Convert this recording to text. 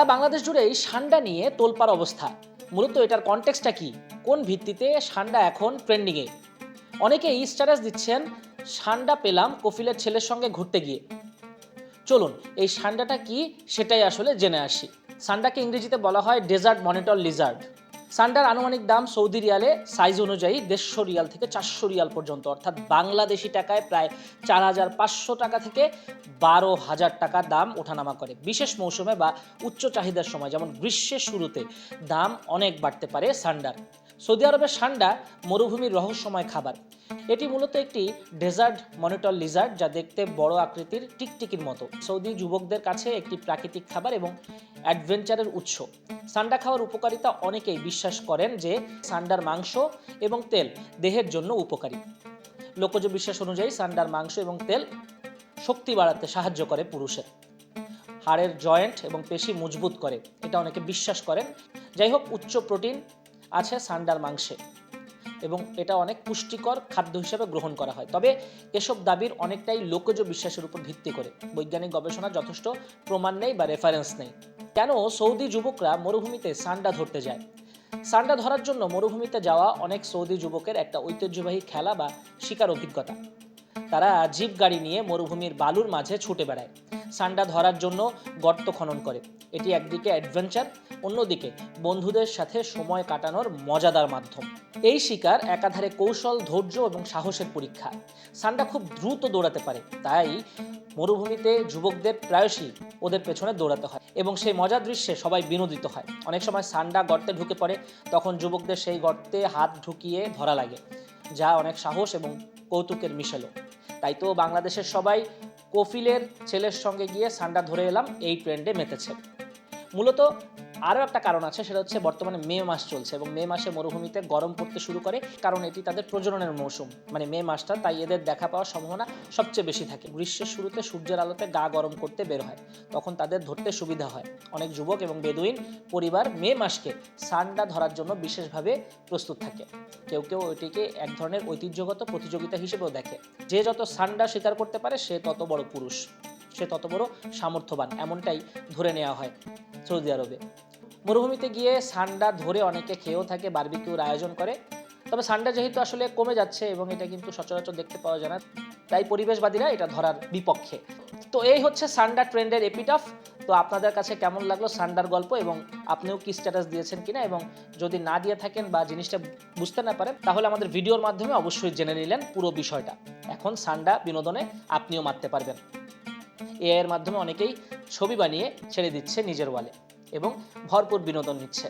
সারা বাংলাদেশ জুড়ে এই সান্ডা নিয়ে তোলপার অবস্থা। মূলত এটার কনটেক্সটা কি? কোন ভিত্তিতে সান্ডা এখন ট্রেন্ডিংয়ে অনেকেই স্ট্যাটাস দিচ্ছেন, সান্ডা পেলাম কফিলের ছেলের সঙ্গে ঘুরতে গিয়ে। চলুন, এই সান্ডাটা কি? সেটাই আসলে জেনে আসি। সান্ডাকে ইংরেজিতে বলা হয় ডেজার্ট মনিটর লিজার্ড সান্ডার আনুমানিক দাম সৌদি রিয়ালে সাইজ অনুযায়ী দেড়শো রিয়াল থেকে চারশো রিয়াল পর্যন্ত, অর্থাৎ বাংলাদেশি টাকায় প্রায় চার হাজার পাঁচশো টাকা থেকে বারো হাজার টাকা দাম ওঠানামা করে। বিশেষ মৌসুমে বা উচ্চ চাহিদার সময়, যেমন গ্রীষ্মের শুরুতে দাম অনেক বাড়তে পারে সান্ডার। সৌদি আরবের সান্ডা মরুভূমির রহস্যময় খাবার। এটি মূলত একটি ডেজার্ট মনিটর লিজার্ড যা দেখতে বড় আকৃতির টিকটিকির মতো। সৌদি যুবকদের কাছে একটি প্রাকৃতিক খাবার এবং অ্যাডভেঞ্চারের উৎস। সান্ডা খাওয়ার উপকারিতা অনেকেই বিশ্বাস করেন যে সান্ডার মাংস এবং তেল দেহের জন্য উপকারী। লোকজ বিশ্বাস অনুযায়ী সান্ডার মাংস এবং তেল শক্তি বাড়াতে সাহায্য করে পুরুষের। হাড়ের জয়েন্ট এবং পেশি মজবুত করে, এটা অনেকে বিশ্বাস করেন। যাই হোক, উচ্চ প্রোটিন আছে সান্ডার মাংসে। এবং এটা অনেক পুষ্টিকর খাদ্য হিসেবে গ্রহণ করা হয়। তবে এসব দাবির অনেকটাই লোকজ বিশ্বাসের উপর ভিত্তি করে। বৈজ্ঞানিক গবেষণা যথেষ্ট প্রমাণ নেই বা রেফারেন্স নেই। কেন সৌদি যুবকরা মরুভূমিতে সান্ডা ধরতে যায়? সান্ডা ধরার জন্য মরুভূমিতে যাওয়া অনেক সৌদি যুবকের একটা ঐতিহ্যবাহী খেলা বা শিকার অভিজ্ঞতা। তারা জিপ গাড়ি নিয়ে মরুভূমির বালুর মাঝে ছুটে বেড়ায়। সান্ডা ধরার জন্য গর্ত খনন করে। এটি একদিকে অ্যাডভেঞ্চার অন্যদিকে বন্ধুদের সাথে সময় কাটানোর মজাদার মাধ্যম। এই শিকার একাধারে কৌশল, ধৈর্য এবং সাহসের পরীক্ষা। সান্ডা খুব দ্রুত দৌড়াতে পারে, তাই মরুভূমিতে যুবকদের প্রায়শই ওদের পেছনে দৌড়াতে হয় এবং সেই মজার দৃশ্যে সবাই বিনোদিত হয়। অনেক সময় সান্ডা গর্তে ঢুকে পড়ে, তখন যুবকদের সেই গর্তে হাত ঢুকিয়ে ধরা লাগে, যা অনেক সাহস এবং কৌতুকের মিশালো। তাই তো বাংলাদেশের সবাই কফিলের ছেলের সঙ্গে গিয়ে সান্ডা ধরে এলাম এই ট্রেন্ডে মেতেছে। মূলত আরও একটা কারণ আছে, সেটা হচ্ছে বর্তমানে মে মাস চলছে এবং মে মাসে মরুভূমিতে গরম পড়তে শুরু করে, কারণ এটি তাদের প্রজননের মৌসুম। মানে মে মাসটা, তাই এদের দেখা পাওয়ার সম্ভাবনা সবচেয়ে বেশি থাকে। গ্রীষ্মের শুরুতে সূর্যের আলোতে গা গরম করতে বের হয়, তখন তাদের ধরতে সুবিধা হয়। অনেক যুবক এবং বেদুইন পরিবার মে মাসকে সান্ডা ধরার জন্য বিশেষভাবে প্রস্তুত থাকে। কেউ কেউ এটিকে এক ধরনের ঐতিহ্যগত প্রতিযোগিতা হিসেবেও দেখে। যে যত সান্ডা শিকার করতে পারে, সে তত বড় পুরুষ, সে তত বড় সামর্থ্যবান, এমনটাই ধরে নেওয়া হয় সৌদি আরবে। মরুভূমিতে গিয়ে সান্ডা ধরে অনেকে খেয়েও থাকে, বার্বিকিউর আয়োজন করে। তবে সান্ডা যেহেতু আসলে কমে যাচ্ছে এবং এটা কিন্তু সচরাচর দেখতে পাওয়া যায় না, তাই পরিবেশবাদীরা এটা ধরার বিপক্ষে। তো এই হচ্ছে সান্ডা ট্রেন্ডের এপিটফ তো আপনাদের কাছে কেমন লাগল সান্ডার গল্প এবং আপনিও কি স্ট্যাটাস দিয়েছেন কিনা? এবং যদি না দিয়ে থাকেন বা জিনিসটা বুঝতে না পারেন, তাহলে আমাদের ভিডিওর মাধ্যমে অবশ্যই জেনে নিলেন পুরো বিষয়টা। এখন সান্ডা বিনোদনে আপনিও মারতে পারবেন। এআই এর মাধ্যমে অনেকেই ছবি বানিয়ে ছেড়ে দিচ্ছে নিজের ওয়ালে। এবং ভরপুর বিনোদন নিচ্ছে।